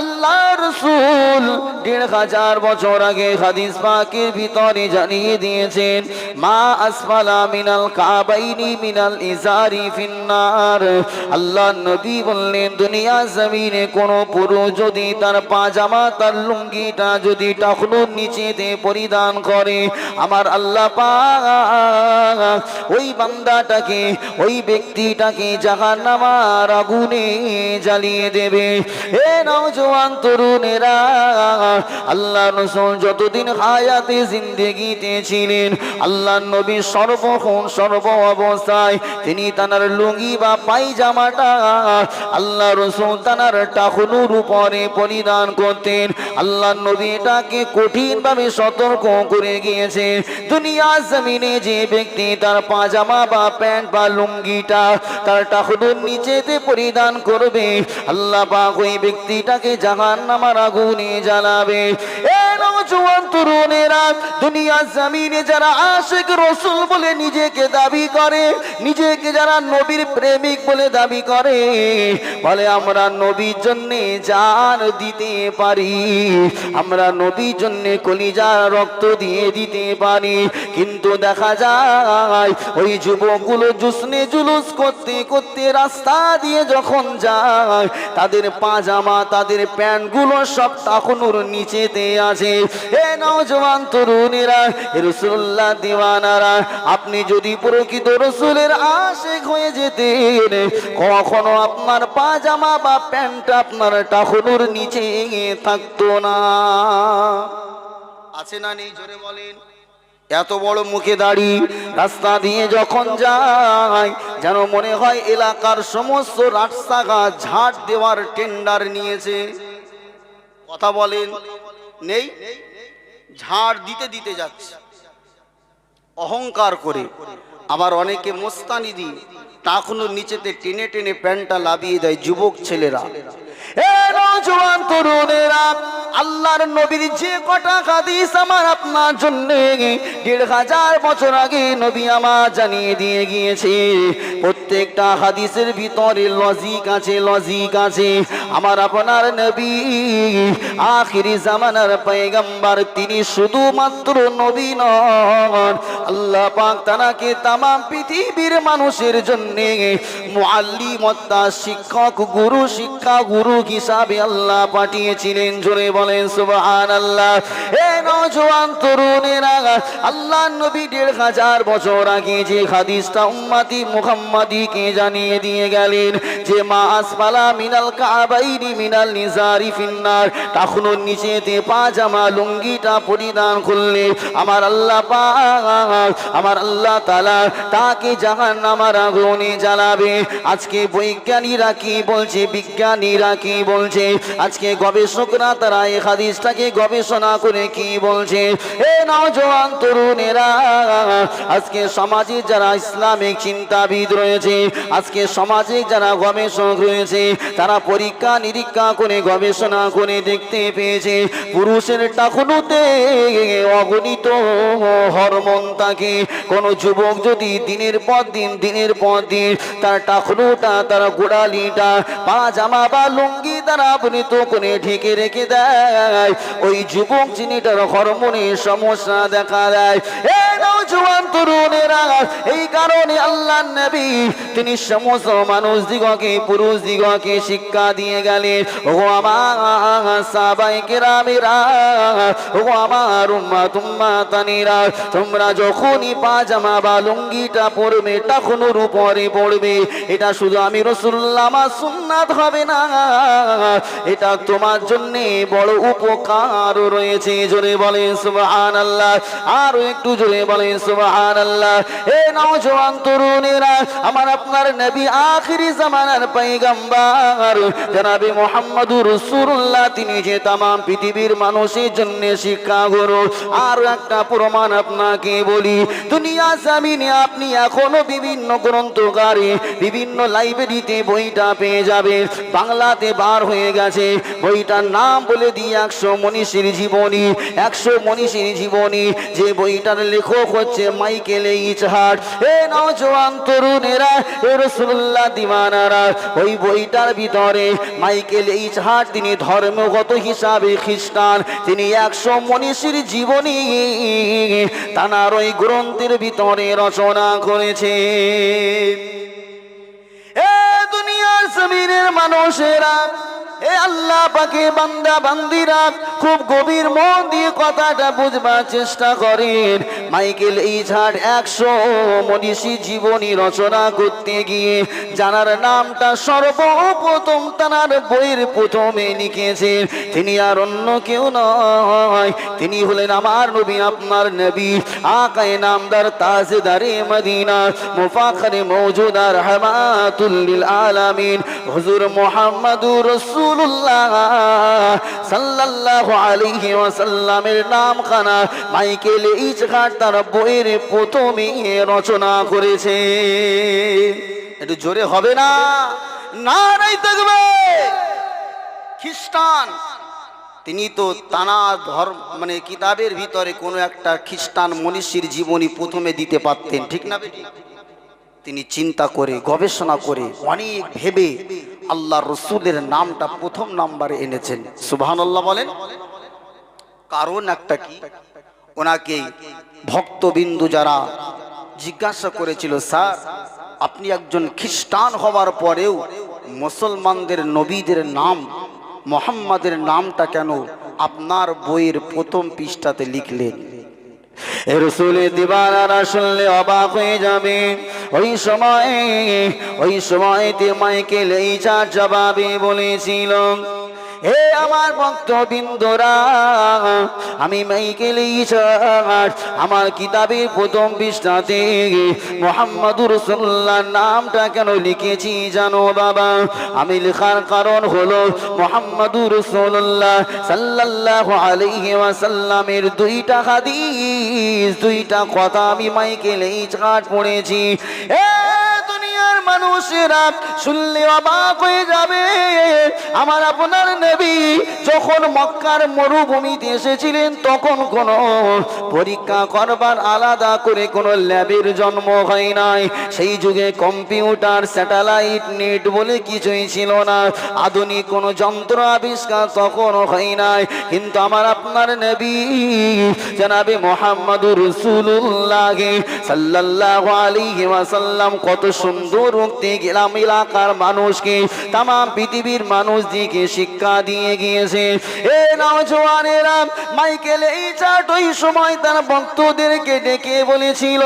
আল্লাহ রসুল দেড় হাজার বছর আগে হাদিস পাকের ভিতরে জানিয়ে দিয়েছেন, মা আসফালা মিনাল কাবাইনি মিনাল ইজারি ফিন্নার। আল্লাহ নবী বললেন, দুনিয়া জমিনে কোন পুরুষ যদি তার পাজামা, তার লুঙ্গিটা যদি টাকনুর নিচেতে পরিধান করে, আমার আল্লাহ ওই বান্দাটাকে, ওই ব্যক্তিটাকে জাহান নামার আগুনে জ্বালিয়ে দেবে। এ নওজোয়ান তরুণেরা আল্লাহ রসুল যতদিন হায়াতে জিন্দেগিতে ছিলেন আল্লাহ নবী সর্বক্ষণ সর্ব অবস্থায় তিনি তানার লুঙ্গি বা পায়জামাটা আল্লাহ রসুল তানার টাকুনুর উপরে পরিধান করতেন। আল্লাহ নবী এটাকে কঠিনভাবে সতর্ক করে গিয়েছে। দুনিয়া জমিনে যে ব্যক্তি তার পাজামা বা প্যান্ট বা লুঙ্গিটা তার টাকুনুর নিচেতে পরিধান করবে, আল্লাহ পাক ওই ব্যক্তিটাকে জাহান নামার আগুনে জ্বালাবে। এ তরুণেরা দুনিয়া জমিনে যারা আশেক রসুল বলে নিজেকে দাবি করে, নিজেকে যারা নবীর প্রেমিক বলে দাবি করে, বলে আমরা নবীর জন্য জান দিতে পারি, আমরা নবীর জন্য কলিজার রক্ত দিয়ে দিতে পারি, কিন্তু দেখা যায় ওই যুবকগুলো জুসনে জুলুস করতে করতে রাস্তা দিয়ে যখন যায়, তাদের পাজামা, তাদের প্যান্টগুলো সব তখনওর নিচেতে আছে এ নওজওয়ান তরুণেরা রসুল্লাহ দিওয়ানারা, আপনি যদি প্রকৃত রসুলের আশেক হয়ে যেতেন, কখনো আপনার পাজামা বা প্যান্ট আপনার টাকুনুর নিচে থাকতো না। আছে না নেই? জোরে বলেন। এত বড় মুখে দাড়ি রাস্তা দিয়ে যখন যায়, যেন মনে হয় এলাকার সমস্ত রাস্তাঘাট ঝাড় দেওয়ার টেন্ডার নিয়েছে। কথা বলেন। নেই? ঝাড় দিতে দিতে যাচ্ছে। অহংকার করে। আবার অনেকে মোস্তানি দিয়ে টাকুনোর নিচেতে টেনে টেনে প্যান্টটা লাভিয়ে দেয় যুবক ছেলেরা। তরুণেরা আল্লাহর নবীর যে কটা হাদিস আমার আপনার জন্য, দেড় হাজার বছর আগে নবী আমার জানিয়ে দিয়ে গিয়েছে। প্রত্যেকটা হাদিসের ভিতরে লজিক আছে লজিক আছে। আমার আপনার নবী আখিরি জামানার পয়গম্বর, তিনি শুধুমাত্র নবী নন। আল্লাহ পাক তানাকে তামাম পৃথিবীর মানুষের জন্য মুআল্লিমত্তা শিক্ষক, গুরু, শিক্ষা, গুরু হিসাবে আল্লাহ পাঠিয়েছিলেন। জোরে বলেন সুবহান আল্লাহ এ নওজোয়ান তরুণেরা, আল্লাহ নবী দেড় হাজার বছর আগে যে হাদিসটা উম্মাতি মুহাম্মাদিকে জানিয়ে দিয়ে গেলেন যে, মা আসফালা মিনাল কাবাইনি মিনাল নিজারি ফিন্নার টাকুনোর নিচেতে পাজামা লুঙ্গিটা পরিধান করলে আমার আল্লাহ পাক, আমার আল্লাহ তালা তাকে জাহান নামার আগুনে জ্বালাবে। আজকে বৈজ্ঞানিকরা কি বলছে, বিজ্ঞানীরা কি বলছে? আজকে গবেষকরা তারা এই হাদিসটাকে গবেষণা করে কি বলছে? এ নওজোয়ান তরুণেরা, আজকে সমাজে যারা ইসলামিক চিন্তাবিদ রয়েছে, আজকে সমাজে যারা গবেষক রয়েছে, তারা পরীক্ষা নিরীক্ষা করে গবেষণা করে দেখতে পেয়েছে, পুরুষের টাকুনুতে অগণিত হরমোন থাকে। কোন যুবক যদি দিনের পর দিন, দিনের পর দিন তার টাকনুটা, তার গোড়ালিটা পা জামা বা লুঙ্গি তারা আবৃত করে ঢেকে রেখে দেয়। ওই যুবক সমস্যা দেখা দেয়। এ নওজোয়ান তরুণেরা, এই কারণে আল্লাহ নবী তিনি সমস্ত মানুষ দিগকে, পুরুষ দিগকে শিক্ষা দিয়ে গেলেন। ও আমার সাবাই কেরামেরা ও আমার উম্মা তুম্মা তানিরা তোমরা যখনই পাজামা বা লুঙ্গিটা পরবে তখন উপরে পড়বে। এটা শুধু আমি রসুল্লাহ আমার সুন্নাত হবে না। এটা তোমার জন্য বড় উপকার রয়েছে। জোরে বলে সুবহান আল্লাহ আরও একটু জোরে বলে সুবহান আল্লাহ এ নওজোয়ান তরুণেরা, আমার আপনার নবী আখিরি জামানার পয়গম্বর। জনাবি মোহাম্মদুর রাসূলুল্লাহ, তিনি যে তাম পৃথিবীর মানুষের জন্য শিক্ষা গুরু আর একটা প্রমাণ আপনাকে বলি, দুনিয়া জামিনে আপনি এখনও বিভিন্ন গ্রন্থকারে, বিভিন্ন লাইব্রেরিতে বইটা পেয়ে যাবেন। বাংলাতে বার হয়ে গেছে। বইটার নাম বলে দিই একশো মনীষীর জীবনী, একশো মনীষীর জীবনী। যে বইটার লেখক হচ্ছে মাইকেল ইচহাট এ নওজোয়ান তরুণেরা, এ রসুল্লাহ দিওয়ানারা। ওই বইটার ভিতরে মাইকেল ইচহাট তিনি ধর্মগত হিসাবে খ্রিস্টান, তিনি একশো মনীষীর জীবনী। তানার ওই গ্রন্থের ভিতরে রচনা করেছে। এ দুনিয়ার জমিনের মানুষেরা এ আল্লাহ পাকে বান্দা, বান্দিরা, খুব গভীর মন দিয়ে কথাটা বুঝবার চেষ্টা করেন। মাইকেল এই ঝাড় একশো মনীষী জীবনী রচনা করতে গিয়ে জানার নামটা সর্বপ্রথম তার বইয়ের প্রথমে লিখেছেন। তিনি আর অন্য কেউ নয়। তিনি হলেন আমার নবী, আপনার নবী। আকায় নামদার তাজদারে মদিনা, মুফাখরে মৌজুদার রহমাতুল্লিল আলামিন। হুজুর মুহাম্মাদুর সাল্লাল্লাহু আলাইহি ওয়াসাল্লামের নাম খানা মাইকেল তার বইয়ের রচনা করেছে। একটু জোরে হবে না? না নাই থাকবে খ্রিস্টান! তিনি তো তানা ধর্ম মানে কিতাবের ভিতরে কোনো একটা খ্রিস্টান মনীষীর জীবনী প্রথমে দিতে পারতেন, ঠিক না? তিনি চিন্তা করে, গবেষণা করে, অনেক ভেবে আল্লাহ রসুলের নামটা প্রথম নাম্বারে এনেছেন। সুবহান বলেন। কারণ একটা কি? ওনাকে ভক্তবিন্দু যারা জিজ্ঞাসা করেছিল, স্যার, আপনি একজন খ্রিস্টান হওয়ার পরেও মুসলমানদের নবীদের নাম, মোহাম্মদের নামটা কেন আপনার বইয়ের প্রথম পৃষ্ঠাতে লিখলেন? রসুলে দিবানারা শুনলে অবাক হয়ে যাবে। ওই সময়, ওই সময়তে মাইকেল এই চার জবাবে বলেছিল হে আমার ভক্তবিন্দুরা, আমি মাইকেল ইসার, আমার কিতাবের প্রথম পৃষ্ঠাতে মোহাম্মদুর রসুল্লাহ নামটা কেন লিখেছি জানো বাবা? আমি লেখার কারণ হলো মোহাম্মদুর রসুল্লাহ সাল্লাল্লাহু আলাইহি ওয়াসাল্লামের দুইটা হাদিস, দুইটা কথা আমি মাইকেল ইসার পড়েছি। এ মানুষেরা শুনলে অবাক হয়ে যাবে। আমার আপনার নবী যখন মক্কার মরুভূমিতে এসেছিলেন, তখন কোনো পরীক্ষা করবার আলাদা করে কোনো ল্যাবের জন্ম হয় নাই। সেই যুগে কম্পিউটার, স্যাটেলাইট, নেট বলে কিছুই ছিল না। আধুনিক কোনো যন্ত্র আবিষ্কার তখনও হয় নাই। কিন্তু আমার আপনার নবী জানাবে মোহাম্মদুর রসুল্লাহ সাল্লাল্লাহু আলাইহি ওয়াসাল্লাম কত সুন্দর গেলাম এলাকার মানুষকে তাম পৃথিবীর মানুষ দিকে শিক্ষা দিয়ে গিয়েছে। এ নওজোয়ানেরা মাইকেল এই চাট ওই সময় তার ভক্তদেরকে ডেকে বলেছিল,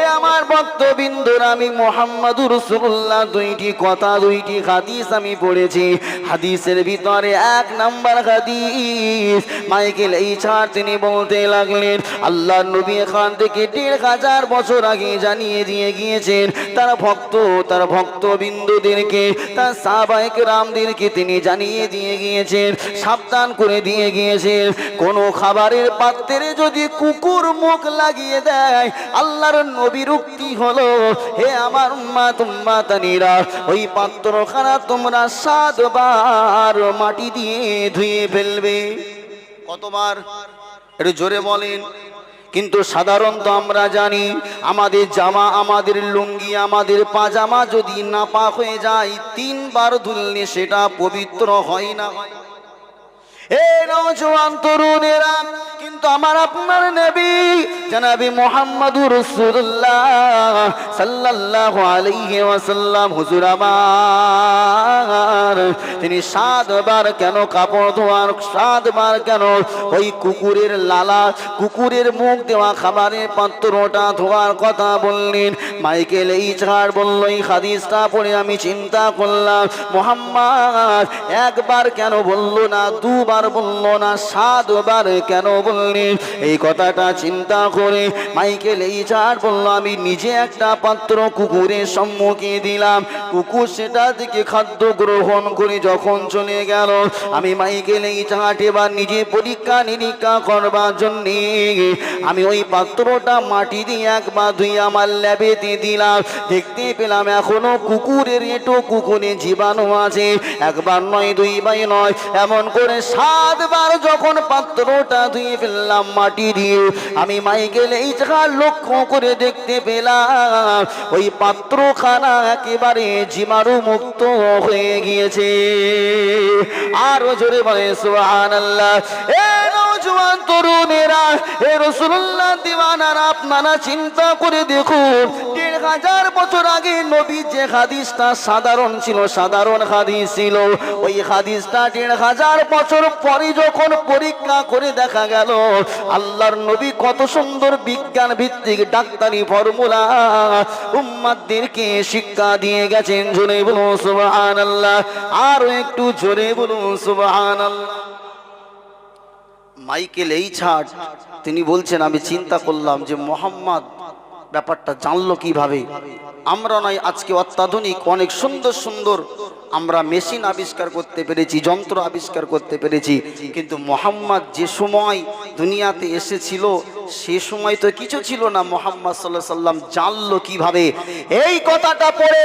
এ আমার ভক্তবিন্দুর, আমি মোহাম্মদুর রসুল্লাহ দুইটি কথা, দুইটি হাদিস আমি পড়েছি। হাদিসের ভিতরে এক নাম্বার হাদিস, মাইকেল এই ছাড় তিনি বলতে লাগলেন আল্লাহ নবী খান থেকে দেড় হাজার বছর আগে জানিয়ে দিয়ে গিয়েছেন, তার ভক্ত তার ভক্তবিন্দুদেরকে, তার সাহবাহিক রামদেরকে তিনি জানিয়ে দিয়ে গিয়েছেন, সাবধান করে দিয়ে গিয়েছেন। কোনো খাবারের পাত্রে যদি কুকুর মুখ লাগিয়ে দেয়, আল্লাহর নবীর উক্তি হলো, হে আমার মা তোমা তানিরা, ওই পাত্রখানা তোমরা সাতবার মাটি দিয়ে ধুয়ে ফেলবে। কতবার? একটু জোরে বলেন। কিন্তু সাধারণত আমরা জানি, আমাদের জামা, আমাদের লুঙ্গি, আমাদের পাজামা যদি না পাক হয়ে যায়, তিনবার ধুললে সেটা পবিত্র হয় না। এ নজওয়ান তরুণেরা কিন্তু আমার আপনার নবী, জানাবি মোহাম্মদুর রাসূলুল্লাহ সাল্লাল্লাহু আলাইহি ওয়াসাল্লাম। হুজুর আমার, তিনি সাতবার কেন কাপড় ধোয়ার, সাতবার কেন ওই কুকুরের লালা, কুকুরের মুখ দেওয়া খাবারের পাত্রটা ধোয়ার কথা বললেন। মাইকেল এই ছাড় বলল, এই হাদিসটা পড়ে আমি চিন্তা করলাম। মোহাম্মদ একবার কেন বলল না, দুবার বলল না, সাতবার কেন বললেন এই কথাটা চিন্তা করে মাইকেল এই ছাড় বলল, আমি নিজে একটা পাত্র কুকুরের সম্মুখে দিলাম। কুকুর সেটা থেকে খাদ্য গ্রহণ করে যখন চলে গেল, আমি মাইকেল এই চাট এবার নিজে পরীক্ষা নিরীক্ষা করবার জন্য, আমি ওই পাত্রটা মাটি দিয়ে একবার ধুই আমার ল্যাবেতে দিলাম। দেখতে পেলাম এখনও কুকুরের এটো কুকুরে জীবাণু আছে। একবার নয়, দুইবার নয়, এমন করে সাতবার যখন পাত্রটা ধুয়ে ফেললাম মাটি দিয়ে। আমি মাইকেল এই জায়গা লক্ষ্য করে দেখতে পেলাম, ওই পাত্রখানা একেবারে জিমারু মুক্ত হয়ে গিয়েছে। আরও জোরে বলে সোহান আল্লাহ এ তরুণেরা এ রসুল্লাহ দিওয়ানারা আপনারা চিন্তা করে দেখুন, দেড় হাজার বছর আগে নবী যে হাদিসটা সাধারণ ছিল, সাধারণ হাদিস ছিল। ওই হাদিসটা দেড় হাজার বছর পরে যখন পরীক্ষা করে দেখা গেল, আল্লাহর নবী কত সুন্দর বিজ্ঞান ভিত্তিক ডাক্তারি ফর্মুলা উম্মাদদেরকে শিক্ষা দিয়ে গেছেন, জোরে বলুন সুবহান আল্লাহ আরও একটু জোরে বলুন সুবহান আল্লাহ মাইকেল এই ছাড় তিনি বলছেন, আমি চিন্তা করলাম যে মোহাম্মদ ব্যাপারটা জানলো কীভাবে? আমরা নয়, আজকে অত্যাধুনিক, অনেক সুন্দর সুন্দর, আমরা মেশিন আবিষ্কার করতে পেরেছি, যন্ত্র আবিষ্কার করতে পেরেছি, কিন্তু মোহাম্মদ যে সময় দুনিয়াতে এসেছিল, সে সময় তো কিছু ছিল না, মোহাম্মদ সাল্লাহ সাল্লাম জানলো কীভাবে? এই কথাটা পড়ে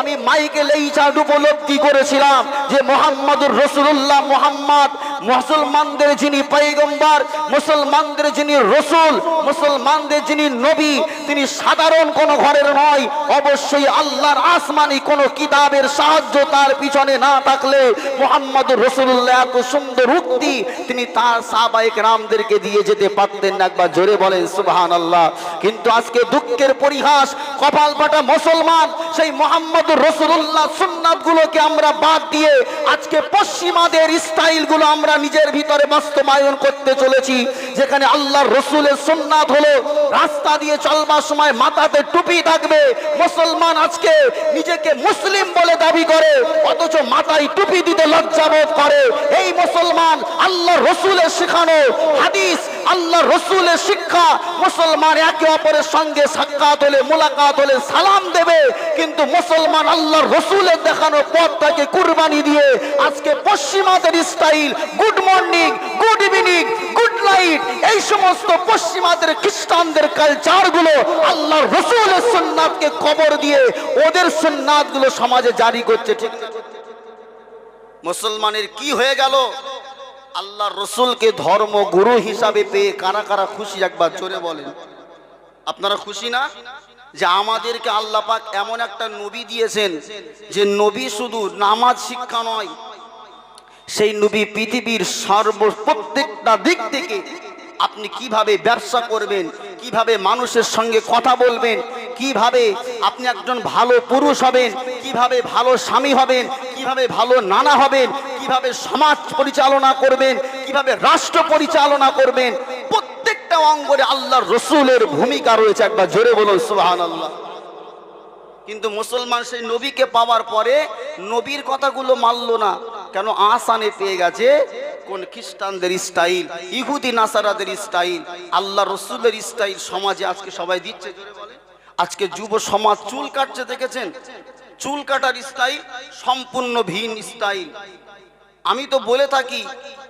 আমি মাইকেল এই চার্ট উপলব্ধি করেছিলাম যে মোহাম্মদুর রসুল্লাহ মোহাম্মদ মুসলমানদের যিনি পৈগম্বর, মুসলমানদের যিনি রসুল, মুসলমানদের যিনি নবী, তিনি সাধারণ কোন ঘরের নয়। অবশ্যই আল্লাহর আসমানি কোন কিতাবের সাহায্য তার পিছনে না থাকলে মোহাম্মদ রসুল্লাহ এত সুন্দর উক্তি তিনি তার সাহবাইক রামদেরকে দিয়ে যেতে পারতেন না। একবার জোরে বলেন সুবাহান আল্লাহ কিন্তু আজকে দুঃখের পরিহাস কপাল পাটা মুসলমান, সেই মোহাম্মদ রসুল্লাহ সুন্নাত গুলোকে আমরা বাদ দিয়ে আজকে পশ্চিমাদের স্টাইলগুলো আমরা নিজের ভিতরে বাস্তবায়ন করতে চলেছি। যেখানে আল্লাহর রসুলের সুন্নাত হলো, রাস্তা দিয়ে চলবার সময় মাথাতে টুপি থাকবে। মুসলমান আজকে নিজেকে মুসলিম বলে দাবি করে, অথচ মাথায় টুপি দিতে লজ্জাবোধ করে। এই মুসলমান আল্লাহ রসুলের শেখানো হাদিস আল্লাহ রসুলের শিক্ষা। মুসলমান একে অপরের সঙ্গে সাক্ষাৎ হলে, মোলাকাত হলে সালাম দেবে। কিন্তু মুসলমান আল্লাহ রসুলের দেখানো পথটাকে কুরবানি দিয়ে, আজকে পশ্চিমাদের style good morning good evening good night এই সমস্ত পশ্চিমাদের, খ্রিস্টানদের কালচারগুলো আল্লাহ রসুলের সুন্নাতকে কবর দিয়ে ওদের সুন্নাতগুলো সমাজে জারি করছে, ঠিক মুসলমানের কি হয়ে গেল? আল্লাহ রসুলকে ধর্ম গুরু হিসাবে পেয়ে কারা কারা খুশি, একবার জোরে বলেন। আপনারা খুশি না? যে আমাদেরকে আল্লাহ পাক এমন একটা নবী দিয়েছেন যে নবী শুধু নামাজ শিক্ষা নয়, সেই নবী পৃথিবীর সর্ব প্রত্যেকটা দিক থেকে আপনি কীভাবে ব্যবসা করবেন, কীভাবে মানুষের সঙ্গে কথা বলবেন, কীভাবে আপনি একজন ভালো পুরুষ হবেন, কীভাবে ভালো স্বামী হবেন, কীভাবে ভালো নানা হবেন, কীভাবে সমাজ পরিচালনা করবেন, কীভাবে রাষ্ট্র পরিচালনা করবেন, প্রত্যেকটা অঙ্গরে আল্লাহর রসুলের ভূমিকা রয়েছে, একবার জোরে বলুন সুবাহ আল্লাহ কিন্তু মুসলমান সেই নবীকে পাওয়ার পরে নবীর কথাগুলো মানলো না। কেন? আসানে পেয়ে গেছে কোন খ্রিস্টানদের স্টাইল, ইহুদি নাসারাদের স্টাইল, আল্লাহ রসুলের স্টাইল সমাজে আজকে সবাই দিচ্ছে আজকে যুব সমাজ চুল কাটছে, দেখেছেন? চুল কাটার স্টাইল, সম্পূর্ণ ভিন স্টাইল। আমি তো বলে থাকি,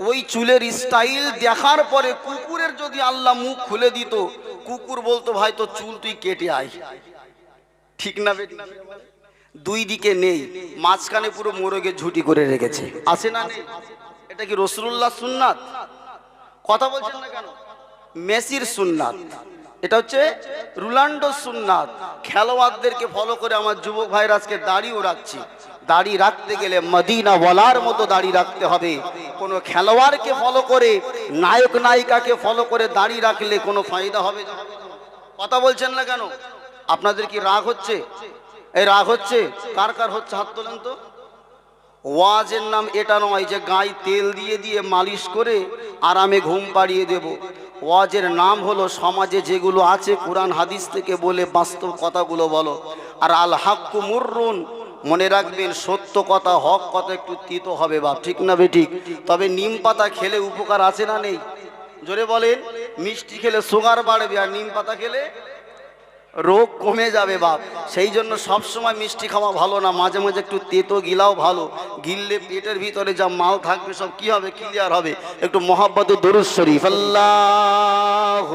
ওই চুলের স্টাইল দেখার পরে কুকুরের যদি আল্লাহ মুখ খুলে দিত, কুকুর বলতো, ভাই তো চুল তুই কেটে আয়। ঠিক না দুই দিকে নেই, মাঝখানে পুরো মোরগে ঝুটি করে রেখেছে। আছে না নেই? এটা কি রসুল্লাহ সুন্নাত? কথা বলছেন না কেন? মেসির সুন্নাত। এটা হচ্ছে রুলান্ডো সুন্নাত। খেলোয়াড়দেরকে ফলো করে আমার যুবক ভাইরা আজকে দাড়িও রাখছি। দাড়ি রাখতে গেলে মদিনা বলার মতো দাড়ি রাখতে হবে। কোনো খেলোয়াড়কে ফলো করে নায়ক নায়িকাকে ফলো করে দাড়ি রাখলে কোনো ফায়দা হবে? কথা বলছেন না কেন? আপনাদের কি রাগ হচ্ছে? এই রাগ হচ্ছে? কার কার হচ্ছে? হাত তোলেন তো। ওয়াজের নাম এটা নয় যে গায়ে তেল দিয়ে দিয়ে মালিশ করে আরামে ঘুম পাড়িয়ে দেব। ওয়াজের নাম হলো সমাজে যেগুলো আছে, কোরআন, হাদিস থেকে বলে বাস্তব কথাগুলো বলো। আর আল হাক্কু মুররুন, মনে রাখবেন সত্য কথা, হক কথা একটু তিতো হবে বাপ, ঠিক না বেঠিক তবে নিম পাতা খেলে উপকার আছে না নেই? জোরে বলেন, মিষ্টি খেলে সুগার বাড়বে আর নিম পাতা খেলে রোগ কমে যাবে বাপ। সেই জন্য সবসময় মিষ্টি খাওয়া ভালো না। মাঝে মাঝে একটু তেতো গিলাও ভালো। গিললে পেটের ভিতরে যা মাল থাকবে সব কি হবে? ক্লিয়ার হবে। একটু মহাব্বত দরুদ শরীফ। আল্লাহ